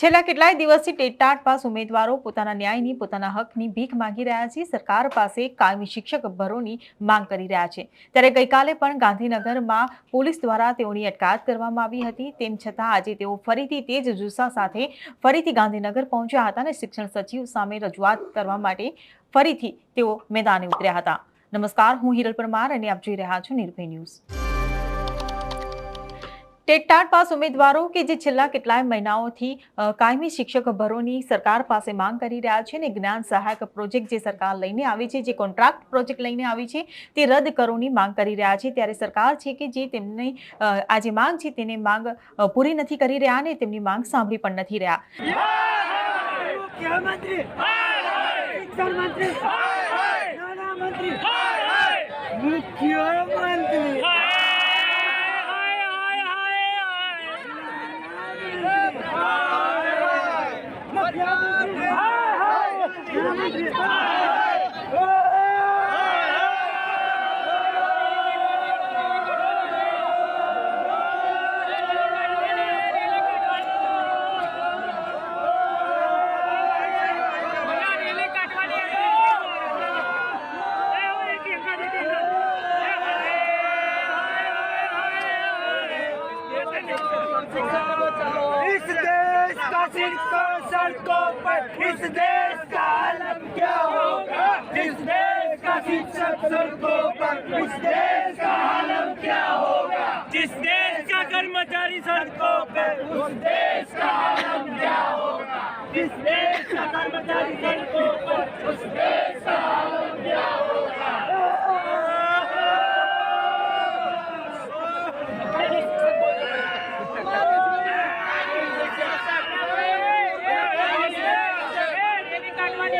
છેલ્લા કેટલાય દિવસથી ટેટાટ પાસ ઉમેદવારો પોતાના ન્યાયની, પોતાના હકની ભીખ માંગી રહ્યા છે. સરકાર પાસે કાયમી શિક્ષક ભરોની માંગ કરી રહ્યા છે. ત્યારે ગઈકાલે પણ ગાંધીનગરમાં પોલીસ દ્વારા તેઓની અટકાયત કરવામાં આવી હતી. તેમ છતાં આજે તેઓ ફરીથી તે જ જુસ્સા સાથે ફરીથી ગાંધીનગર પહોંચ્યા હતા અને શિક્ષણ સચિવ સામે રજૂઆત કરવા માટે ફરીથી તેઓ મેદાને ઉતર્યા હતા. નમસ્કાર, હું હિરલ પરમાર અને આપ જોઈ રહ્યા છો નિર્ભય ન્યૂઝ. ટેકટાટ પાસ ઉમેદવારો કે જે છેલ્લા કેટલાય મહિનાઓથી કાયમી શિક્ષક ભરોની સરકાર પાસે માંગ કરી રહ્યા છે ને જ્ઞાન સહાયક પ્રોજેક્ટ જે સરકાર લઈને આવી છે, જે કોન્ટ્રાક્ટ પ્રોજેક્ટ લઈને આવી છે, તે રદ કરોની માંગ કરી રહ્યા છે. ત્યારે સરકાર છે કે જે તેમની આ જે માંગ છે તેની માંગ પૂરી નથી કરી રહ્યા અને તેમની માંગ સાંભળી પણ નથી રહ્યા. મંત્રી! Francisco. सड़कों पर इस देश का आलम क्या होगा? इस देश का शिक्षक सड़कों पर इस देश का आलम क्या होगा? जिस देश का कर्मचारी सड़कों पर उस देश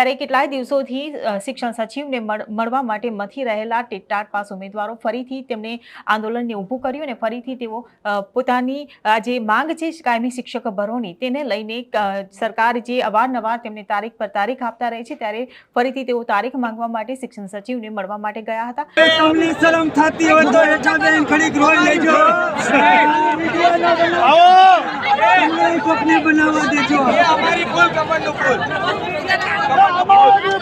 ત્યારે કેટલાય દિવસોથી શિક્ષણ સચિવને મળવા માટે મથી રહેલા ટેટાટ પાસ ઉમેદવારો ફરીથી તેમને આંદોલનને ઊભું કર્યું અને ફરીથી તેઓ પોતાની જે માંગ છે કાયમી શિક્ષક ભરોની તેને લઈને સરકાર જે અવારનવાર તેમને તારીખ પર તારીખ આપતા રહે છે ત્યારે ફરીથી તેઓ તારીખ માંગવા માટે શિક્ષણ સચિવને મળવા માટે ગયા હતા. તમને શરમ બનાવવા દેજો અમારી ફૂલ કમરનું ભૂલ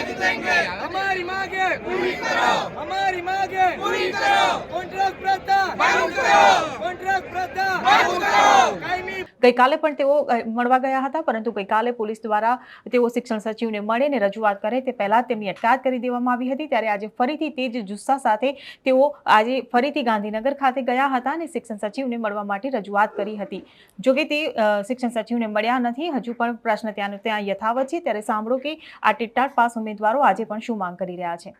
हमारी मांगे पूरी करो हमारी मांगे पूरी करो कॉन्ट्रैक्ट प्रथा बंद करो कॉन्ट्रैक्ट प्रथा बंद करो कायमी ગઈકાલે પણ તેઓ મળવા ગયા હતા, પરંતુ ગઈકાલે પોલીસ દ્વારા તેઓ શિક્ષણ સચિવને મળે અને રજૂઆત કરે તે પહેલાં તેમની અટકાયત કરી દેવામાં આવી હતી. ત્યારે આજે ફરીથી તે જ જુસ્સા સાથે તેઓ આજે ફરીથી ગાંધીનગર ખાતે ગયા હતા અને શિક્ષણ સચિવને મળવા માટે રજૂઆત કરી હતી. જોકે તે શિક્ષણ સચિવને મળ્યા નથી. હજુ પણ પ્રશ્ન ત્યાંનો ત્યાં યથાવત છે. ત્યારે સાંભળો કે આ ટીટાટ પાસ ઉમેદવારો આજે પણ શું માંગ કરી રહ્યા છે.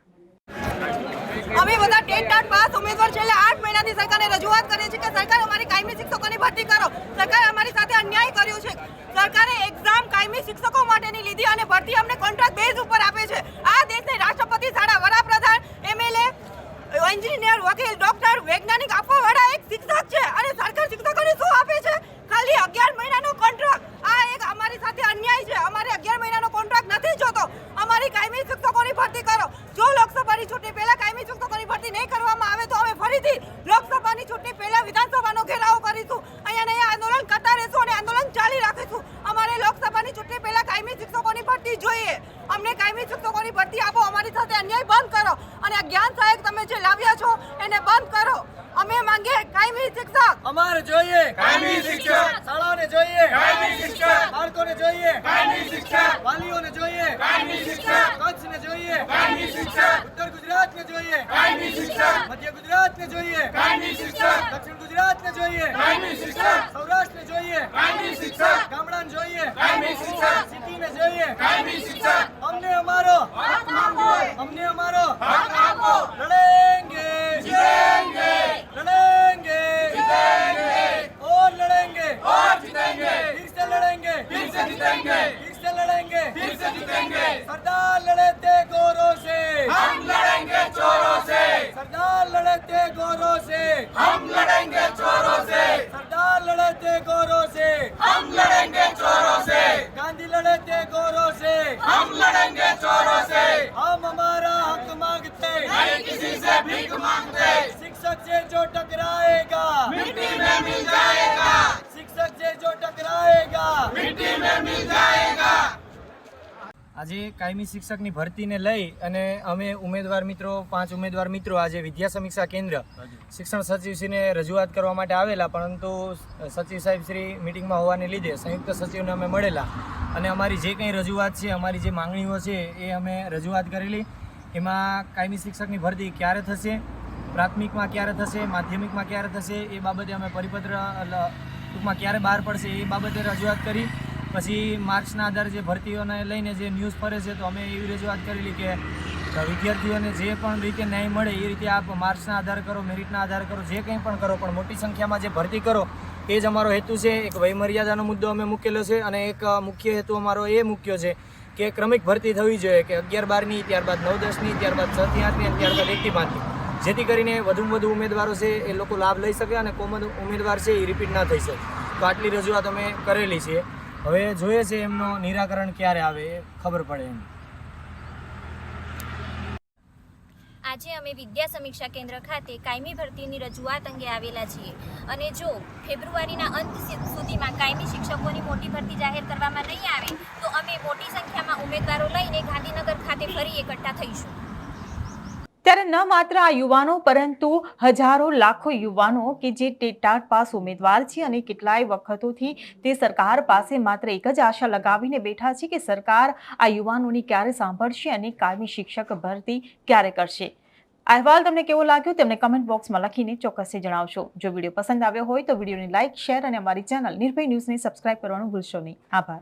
અમે બધા ટેટ ટાટ પાસ, ઉમેદવાર છેલ્લા આઠ મહિનાથી સરકારને રજૂઆત કરીએ છીએ કે સરકાર અમારી કાયમી શિક્ષકોની ભરતી કરો. સરકારે અમારી સાથે અન્યાય કર્યો છે. સરકારે એક્ઝામ કાયમી શિક્ષકો માટેની લીધી અને ભરતી અમને કોન્ટ્રાક્ટ બેઝ ઉપર આપે છે. આ દેશને રાષ્ટ્રપતિ શાળા વડાપ્રધાન એમએલએ એન્જિનિયર વકીલ ડોક્ટર વૈજ્ઞાનિક આપવા વાળા એક શિક્ષક છે અને સરકાર શિક્ષકોને શું આપે છે ખાલી અગિયાર મહિનાનો કોન્ટ્રાક્ટ આ એક અમારી સાથે અન્યાય છે અમારે અગિયાર મહિનાનો કોન્ટ્રાક્ટ નથી જોતો અમારી કાયમી શિક્ષકોની ભરતી કરો જો લોકસભાની ચૂંટણી પહેલા કાયમી શિક્ષકોની ભરતી નહીં કરવામાં આવે તો અમે ફરીથી લોકસભાની ચૂંટણી પહેલા વિધાનસભાનો ઘેરાવો કરીશું અહીંયા ને અહીંયા આંદોલન કરતા રહીશું અને આંદોલન ચાલી રાખીશું અમારે લોકસભાની ચૂંટણી પહેલા કાયમી શિક્ષકોની ભરતી જોઈએ અમને કાયમી શિક્ષકોની ભરતી આપો અમારી સાથે અન્યાય બંધ કરો અને આ જ્ઞાન સહાયક તમે જે લાવ્યા છો એને બંધ કરો અમે માંગીએ કાયમી શિક્ષક અમારે જોઈએ કાયમી શિક્ષક. શાળાઓને જોઈએ કાયમી શિક્ષક. બાળકોને જોઈએ કાયમી શિક્ષક. વાલીઓને જોઈએ કાયમી શિક્ષક. કચ્છને જોઈએ કાયમી શિક્ષક. ઉત્તર ગુજરાતને જોઈએ કાયમી શિક્ષક. મધ્ય ગુજરાતને જોઈએ કાયમી શિક્ષક. દક્ષિણ ગુજરાતને જોઈએ કાયમી શિક્ષક. સૌરાષ્ટ્રને જોઈએ કાયમી શિક્ષક. ગામડાને જોઈએ કાયમી શિક્ષક. સિટીને જોઈએ કાયમી શિક્ષક. અમને અમારો. અમને અમારો આજે કાયમી શિક્ષકની ભરતીને લઈ અને અમે ઉમેદવાર મિત્રો પાંચ ઉમેદવાર મિત્રો આજે વિદ્યા સમીક્ષા કેન્દ્ર શિક્ષણ સચિવશ્રીને રજૂઆત કરવા માટે આવેલા પરંતુ સચિવ સાહેબ શ્રી મિટિંગમાં હોવાને લીધે સંયુક્ત સચિવને અમે મળેલા. અને અમારી જે કંઈ રજૂઆત છે અમારી જે માંગણીઓ છે એ અમે રજૂઆત કરેલી. એમાં કાયમી શિક્ષકની ભરતી ક્યારે થશે પ્રાથમિકમાં ક્યારે થશે માધ્યમિકમાં ક્યારે થશે એ બાબતે અમે પરિપત્ર ટૂંકમાં ક્યારે બહાર પડશે એ બાબતે રજૂઆત કરી. પછી માર્ક્સના આધારે જે ભરતીઓને લઈને જે ન્યૂઝ ફરે છે, તો અમે એવી રજૂઆત કરેલી કે વિદ્યાર્થીઓને જે પણ રીતે ન્યાય મળે એ રીતે આપ માર્ક્સના આધાર કરો, મેરિટના આધાર કરો, જે કંઈ પણ કરો, પણ મોટી સંખ્યામાં જે ભરતી કરો, એ જ અમારો હેતુ છે. એક વયમર્યાદાનો મુદ્દો અમે મૂકેલો છે અને એક મુખ્ય હેતુ અમારો એ મૂક્યો છે કે ક્રમિક ભરતી થવી જોઈએ કે અગિયાર બારની, ત્યારબાદ નવ દસની, ત્યારબાદ છથી આઠની અને ત્યારબાદ એકથી પાંચની. જેથી કરીને વધુમાં વધુ ઉમેદવારો છે એ લોકો લાભ લઈ શકે અને કોમન ઉમેદવાર છે એ રિપીટ ના થઈ શકે. તો આટલી રજૂઆત અમે કરેલી છે. હવે જોઈએ છે એમનો નિરાકરણ ક્યારે આવે ખબર પડે એમ. આજે અમે વિદ્યા સમીક્ષા કેન્દ્ર ખાતે કાયમી ભરતીની રજૂઆત અંગે આવેલા છીએ અને જો ફેબ્રુઆરીના અંત સુધીમાં કાયમી શિક્ષકોની મોટી ભરતી જાહેર કરવામાં નહીં આવે, તો અમે મોટી સંખ્યામાં ઉમેદવારો લઈને ગાંધીનગર ખાતે ફરી એકઠા થઈશું. ત્યારે ન માત્ર આ યુવાનો, પરંતુ હજારો, લાખો યુવાનો કે જે ટેટાટ પાસ ઉમેદવાર છે અને કેટલાય વખતોથી તે સરકાર પાસે માત્ર એક જ આશા લગાવીને બેઠા છે કે સરકાર આ યુવાનોની ક્યારે સાંભળશે અને કાયમી શિક્ષક ભરતી ક્યારે કરશે. અહેવાલ તમને કેવો લાગ્યો તેમને કમેન્ટ બોક્સમાં લખીને ચોક્કસથી જણાવશો. જો વીડિયો પસંદ આવ્યો હોય તો વિડીયોને લાઇક શેર અને અમારી ચેનલ નિર્ભય ન્યૂઝને સબસ્ક્રાઇબ કરવાનું ભૂલશો નહીં. આભાર.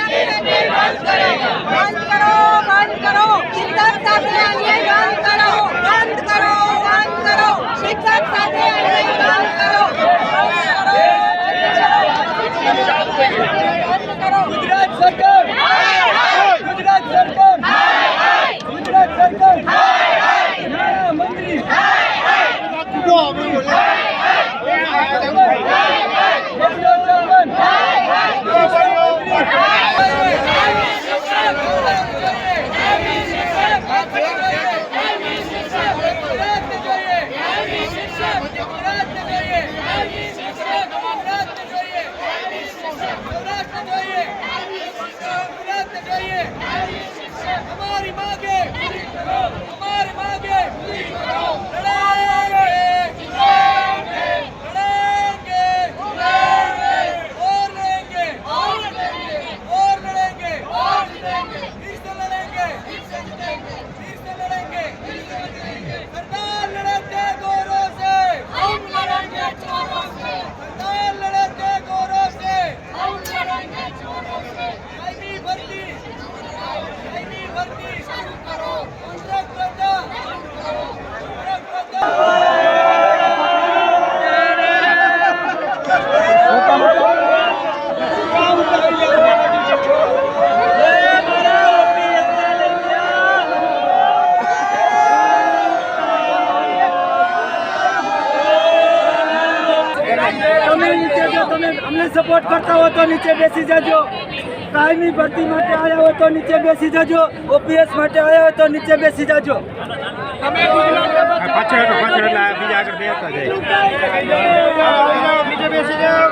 કરતા હો તો નીચે બેસી જજો. કાયમી ભરતી માટે આવ્યા હો તો નીચે બેસી જજો. ઓપીએસ માટે આવ્યા હો તો નીચે બેસી જજો. નીચે બેસી જાઓ.